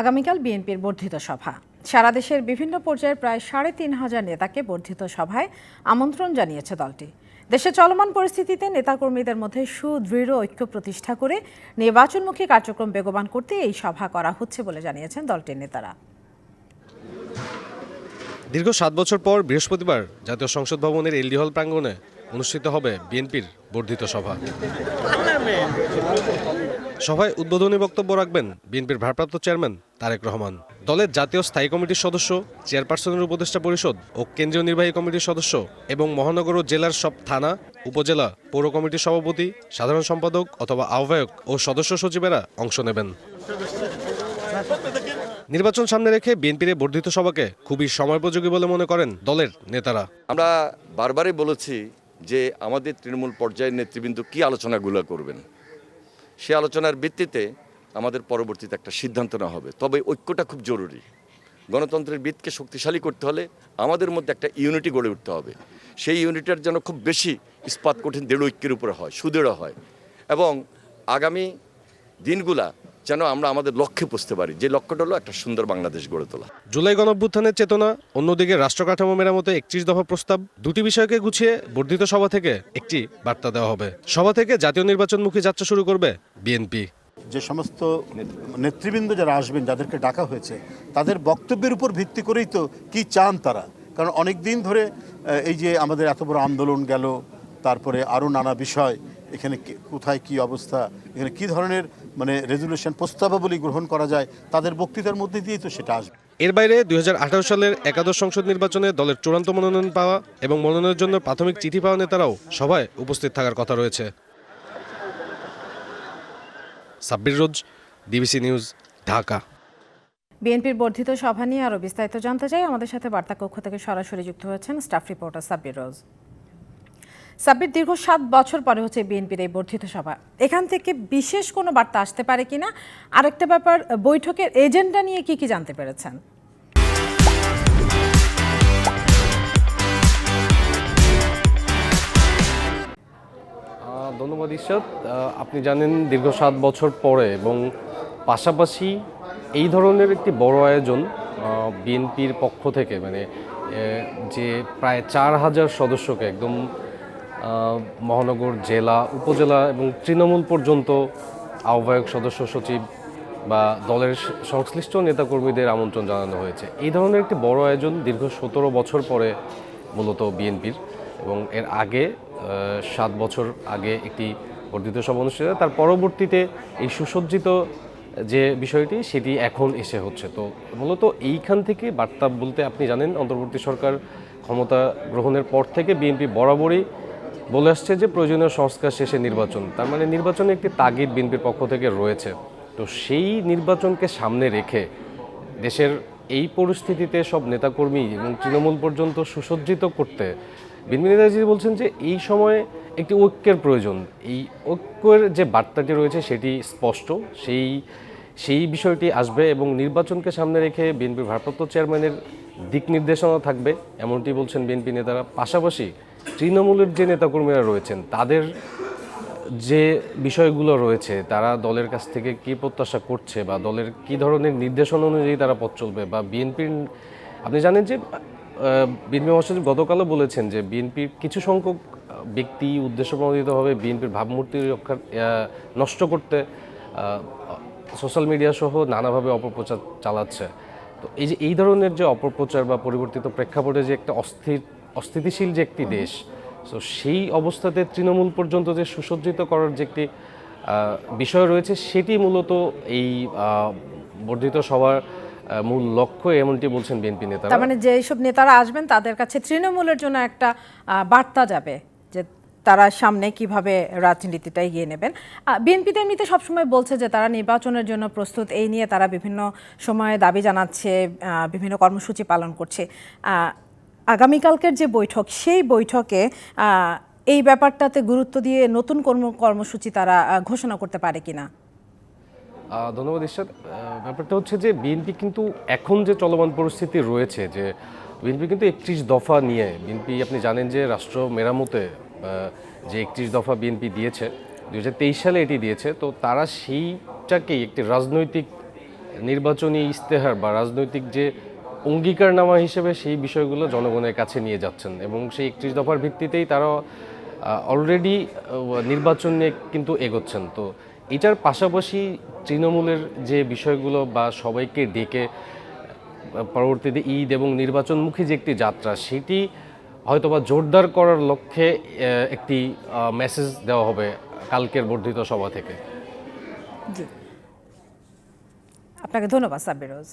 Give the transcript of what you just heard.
আগামীকাল বিএনপির বর্ধিত সভা। সারা দেশের বিভিন্ন পর্যায়ের প্রায় সাড়ে তিন হাজার নেতাকে বর্ধিত সভায় আমন্ত্রণ জানিয়েছে দলটি। দেশে চলমান পরিস্থিতিতে নেতাকর্মীদের মধ্যে সুদৃঢ় ঐক্য প্রতিষ্ঠা করে নির্বাচনমুখী কার্যক্রম বেগবান করতে এই সভা করা হচ্ছে বলে জানিয়েছেন দলটির নেতারা। দীর্ঘ সাত বছর পর বৃহস্পতিবার জাতীয় সংসদ ভবনের এলডি হল প্রাঙ্গণে অনুষ্ঠিত হবে বিএনপির বর্ধিত সভা। সভায় উদ্বোধনী বক্তব্য রাখবেন বিএনপির ভারপ্রাপ্ত চেয়ারম্যান তারেক রহমান। দলের জাতীয় স্থায়ী কমিটির সদস্য, চেয়ারপারসনের উপদেষ্টা পরিষদ ও কেন্দ্রীয় নির্বাহী কমিটির সদস্য এবং মহানগর ও জেলার সব থানা, উপজেলা পৌর কমিটির সভাপতি, সাধারণ সম্পাদক অথবা আহ্বায়ক ও সদস্য সচিবেরা অংশ নেবেন। নির্বাচন সামনে রেখে বিএনপির বর্ধিত সভাকে খুবই সময়োপযোগী বলে মনে করেন দলের নেতারা। আমরা বারবারই বলেছি যে আমাদের তৃণমূল পর্যায়ের নেতৃবৃন্দ কী আলোচনাগুলো করবেন? সে আলোচনার ভিত্তিতে আমাদের পরবর্তীতে একটা সিদ্ধান্ত নেওয়া হবে। তবে ঐক্যটা খুব জরুরি। গণতন্ত্রের ভিতকে শক্তিশালী করতে হলে আমাদের মধ্যে একটা ইউনিটি গড়ে উঠতে হবে। সেই ইউনিটের যেন খুব বেশি ইস্পাত কঠিন দৃঢ় ঐক্যের উপরে হয়, সুদৃঢ় হয়। এবং আগামী দিনগুলা যেন আমরা আমাদের লক্ষ্যে পৌঁছতে পারি। যে লক্ষ্যটা হলো একটা সুন্দর বাংলাদেশ গড়ে তোলা। জুলাই গণঅভ্যুত্থানের চেতনা অন্যদিকে রাষ্ট্র কাঠামো মেরামতে একত্রিশ দফা প্রস্তাব দুটি বিষয়কে গুছিয়ে বর্ধিত সভা থেকে একটি বার্তা দেওয়া হবে। সভা থেকে জাতীয় নির্বাচনমুখী যাত্রা শুরু করবে বিএনপি। যে সমস্ত নেতৃবৃন্দ যারা আসবেন যাদেরকে ডাকা হয়েছে তাদের বক্তব্যের উপর ভিত্তি করেই তো কি চান তারা? কারণ অনেক দিন ধরে এই যে আমাদের এত বড় আন্দোলন গেল তারপরে আরও নানা বিষয় এখানে কোথায় কি অবস্থা এখানে কি ধরনের মানে রেজুলেশন প্রস্তাবাবলী গ্রহণ করা যায় তাদের বক্তৃতার মধ্যে দিয়েই তো সেটা আসবে। এর বাইরে দুই সালের একাদশ সংসদ নির্বাচনে দলের চূড়ান্ত মনোনয়ন পাওয়া এবং মনোনয়নের জন্য প্রাথমিক চিঠি পাওয়া নেতারাও সভায় উপস্থিত থাকার কথা রয়েছে। Sabbir Roj DBC news Dhaka. বিএনপির বর্ধিত সভা নিয়ে আরও বিস্তারিত জানতে চাই। আমাদের সাথে বার্তা কক্ষ থেকে সরাসরি যুক্ত হয়েছেন স্টাফ রিপোর্টার সাব্বির রোজ। সাব্বির দীর্ঘ সাত বছর পরে হচ্ছে বিএনপির এই বর্ধিত সভা। এখান থেকে বিশেষ কোনো বার্তা আসতে পারে কিনা? আরেকটা ব্যাপার, বৈঠকের এজেন্ডা নিয়ে কি কি জানতে পেরেছেন? ধন্যবাদ ঈশ্বর আপনি জানেন দীর্ঘ সাত বছর পরে এবং পাশাপাশি এই ধরনের একটি বড় আয়োজন বিএনপির পক্ষ থেকে মানে যে প্রায় চার হাজার সদস্যকে একদম মহানগর জেলা, উপজেলা এবং তৃণমূল পর্যন্ত আহ্বায়ক সদস্য সচিব বা দলের সংশ্লিষ্ট নেতাকর্মীদের আমন্ত্রণ জানানো হয়েছে। এই ধরনের একটি বড় আয়োজন দীর্ঘ সতেরো বছর পরে মূলত বিএনপির এবং এর আগে সাত বছর আগে একটি বর্ধিত সভা অনুষ্ঠিত তার পরবর্তীতে এই সুসজ্জিত যে বিষয়টি, সেটি এখন এসে হচ্ছে। তো মূলত এইখান থেকে বার্তা বলতে আপনি জানেন, অন্তর্বর্তী সরকার ক্ষমতা গ্রহণের পর থেকে বিএনপি বরাবরই বলে আসছে যে প্রয়োজনীয় সংস্কার শেষে নির্বাচন। তার মানে নির্বাচনে একটি তাগিদ বিএনপির পক্ষ থেকে রয়েছে। তো সেই নির্বাচনকে সামনে রেখে দেশের এই পরিস্থিতিতে সব নেতাকর্মী এবং তৃণমূল পর্যন্ত সুসজ্জিত করতে বিনবী নেতাজি বলছেন যে এই সময়ে একটি ঐক্যের প্রয়োজন। এই ঐক্যের যে বার্তাটি রয়েছে সেটি স্পষ্ট। সেই সেই বিষয়টি আসবে এবং নির্বাচনকে সামনে রেখে বিএনপির ভারপ্রাপ্ত চেয়ারম্যানের দিক নির্দেশনা থাকবে। এমনটি বলছেন বিএনপি নেতারা। পাশাপাশি তৃণমূলের যে নেতাকর্মীরা রয়েছেন, তাদের যে বিষয়গুলো রয়েছে, তারা দলের কাছ থেকে কি প্রত্যাশা করছে বা দলের কি ধরনের নির্দেশনা অনুযায়ী তারা পথ চলবে বা বিএনপির, আপনি জানেন যে বিএনপি মহাসচিব গতকালও বলেছেন যে বিএনপির কিছু সংখ্যক ব্যক্তি উদ্দেশ্য প্রণোদিতভাবে বিএনপির ভাবমূর্তি রক্ষা নষ্ট করতে সোশ্যাল মিডিয়া সহ নানাভাবে অপপ্রচার চালাচ্ছে। তো এই যে, এই ধরনের যে অপপ্রচার বা পরিবর্তিত প্রেক্ষাপটে যে একটা অস্থির অস্থিতিশীল যে একটি দেশ তো সেই অবস্থাতে তৃণমূল পর্যন্ত যে সুসজ্জিত করার যে একটি বিষয় রয়েছে, সেটি মূলত এই বর্ধিত সভার মূল লক্ষ্য এমনটি বলছেন বিএনপি নেতা তার মানে যেসব নেতারা আসবেন, তাদের কাছে তৃণমূলের জন্য একটা বার্তা যাবে যে তারা সামনে কীভাবে রাজনীতিটা এগিয়ে নেবেন। বিএনপি তো এমনিতে সবসময় বলছে যে তারা নির্বাচনের জন্য প্রস্তুত, এই নিয়ে তারা বিভিন্ন সময়ে দাবি জানাচ্ছে বিভিন্ন কর্মসূচি পালন করছে। আগামীকালকের যে বৈঠক, সেই বৈঠকে এই ব্যাপারটাতে গুরুত্ব দিয়ে নতুন কর্ম, কর্মসূচি তারা ঘোষণা করতে পারে কিনা? ধন্যবাদ ঈশ্বর ব্যাপারটা হচ্ছে যে, বিএনপি কিন্তু এখন যে চলমান পরিস্থিতি রয়েছে যে, বিএনপি কিন্তু একত্রিশ দফা নিয়ে, বিএনপি আপনি জানেন যে রাষ্ট্র মেরামতে যে একত্রিশ দফা বিএনপি দিয়েছে, দুই হাজার তেইশ সালে এটি দিয়েছে, তো তারা সেইটাকেই একটি রাজনৈতিক নির্বাচনী ইস্তেহার বা রাজনৈতিক যে অঙ্গীকারনামা হিসেবে সেই বিষয়গুলো জনগণের কাছে নিয়ে যাচ্ছেন এবং সেই একত্রিশ দফার ভিত্তিতেই তারা অলরেডি নির্বাচন নিয়ে কিন্তু এগোচ্ছেন। তো এটার পাশাপাশি তৃণমূলের যে বিষয়গুলো বা সবাইকে ডেকে পরবর্তীতে ঈদ এবং নির্বাচনমুখী যে একটি যাত্রা, সেটি হয়তোবা জোরদার করার লক্ষ্যে একটি মেসেজ দেওয়া হবে কালকের বর্ধিত সভা থেকে। আপনাকে ধন্যবাদ সাব্বিরোজ